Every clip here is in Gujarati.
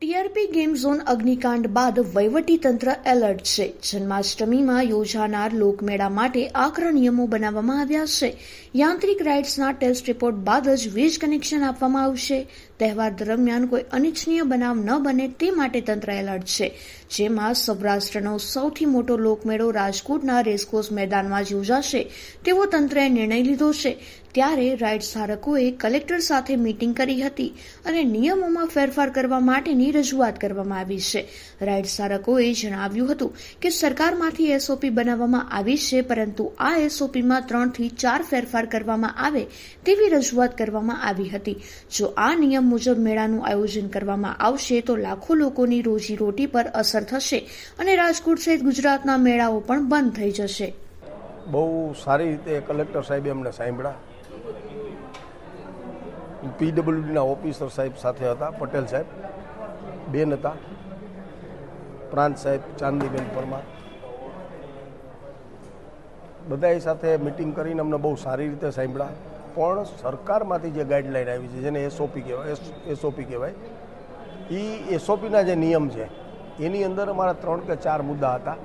ટીઆરપી ગેમ ઝોન અગ્નિકાંડ બાદ વહીવટીતંત્ર એલર્ટ છે. જન્માષ્ટમીમાં યોજાનાર લોકમેળા માટે આકરા નિયમો બનાવવામાં આવ્યા છે. યાંત્રિક રાઇડ્સના ટેસ્ટ રિપોર્ટ બાદ જ વીજ કનેક્શન આપવામાં આવશે. તહેવાર દરમિયાન કોઈ અનિચ્છનીય બનાવ ન બને તે માટે તંત્ર એલર્ટ છે. જેમાં સૌરાષ્ટ્રનો સૌથી મોટો લોકમેળો રાજકોટના રેસકોર્સ મેદાનમાં યોજાશે. તેવો તંત્રએ નિર્ણય લીધો છે. ત્યારે રાઇડ્સ ધારકોએ કલેક્ટર સાથે મીટિંગ કરી હતી અને નિયમોમાં ફેરફાર કરવા માટેની રજૂઆત કરવામાં આવી છે. રાઇડ્સ ધારકોએ જણાવ્યું હતું કે સરકારમાંથી એસઓપી બનાવવામાં આવી છે, પરંતુ આ એસઓપીમાં ત્રણથી ચાર ફેરફાર કરવામાં આવે તેવી રજૂઆત કરવામાં આવી હતી. જો આ નિયમ મુજબ મેળાનું આયોજન કરવામાં આવશે, તો લાખો લોકોની રોજીરોટી પર અસર થશે અને રાજકોટ સહિત ગુજરાતના મેળાઓ પણ બંધ થઈ જશે. બહુ સારી રીતે કલેક્ટર સાહેબે અમને સાંભળ્યા. પીડબ્લ્યુડીના ઓફિસર સાહેબ સાથે હતા, પટેલ સાહેબ. બેન હતા. પ્રાંત સાહેબ, ચાંદીબેન પરમાર. બધાએ સાથે મિટિંગ કરીને અમને બહુ સારી રીતે સાંભળ્યા. પણ સરકારમાંથી જે ગાઈડલાઈન આવી છે, જેને એસઓપી કહેવાય એસઓપી કહેવાય એ એસઓપીના જે નિયમ છે, એની અંદર અમારા ત્રણ કે ચાર મુદ્દા હતા,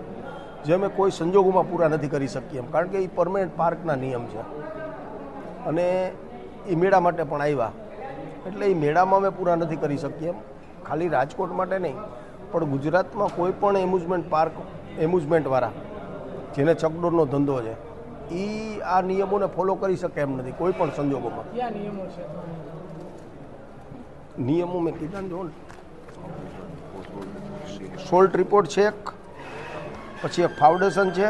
જે અમે કોઈ સંજોગોમાં પૂરા નથી કરી શકીએ એમ. કારણ કે એ પરમેનન્ટ પાર્કના નિયમ છે. અને એ મેળા માટે પણ આવ્યા એટલે એ મેળામાં અમે પૂરા નથી કરી શકીએ એમ. ખાલી રાજકોટ માટે નહીં પણ ગુજરાતમાં કોઈ પણ એમ્યુઝમેન્ટ પાર્ક એમ્યુઝમેન્ટવાળા જેને ચકડોરનો ધંધો છે એ આ નિયમોને ફોલો કરી શકે એમ નથી કોઈ પણ સંજોગોમાં. નિયમો મેં કીધા ને જો સોલ્ટ રિપોર્ટ છે એક પછી એક ફાઉન્ડેશન છે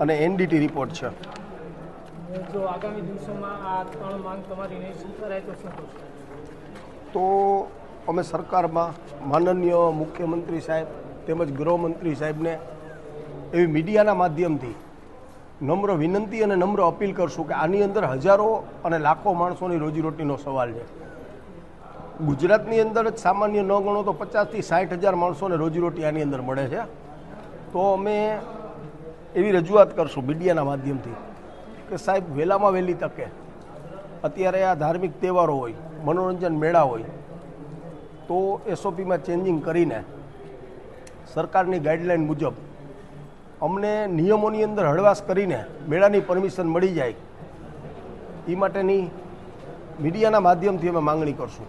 અને એનડીટી રિપોર્ટ છે. તો તો અમે સરકારમાં માનનીય મુખ્યમંત્રી સાહેબ તેમજ ગૃહમંત્રી સાહેબને એવી મીડિયાના માધ્યમથી નમ્ર વિનંતી અને નમ્ર અપીલ કરશું કે આની અંદર હજારો અને લાખો માણસોની રોજીરોટીનો સવાલ છે. ગુજરાતની અંદર જ સામાન્ય ન ગણો તો પચાસથી સાઠ હજાર માણસોને રોજીરોટી આની અંદર મળે છે. તો અમે એવી રજૂઆત કરશું મીડિયાના માધ્યમથી. કે સાહેબ વહેલામાં વહેલી તકે. અત્યારે આ ધાર્મિક તહેવારો હોય, મનોરંજન મેળા હોય, તો એસઓપીમાં ચેન્જિંગ કરીને સરકારની ગાઈડલાઈન મુજબ અમને નિયમોની અંદર હળવાશ કરીને મેળાની પરમિશન મળી જાય. એ માટેની મીડિયાના માધ્યમથી અમે માંગણી કરશું.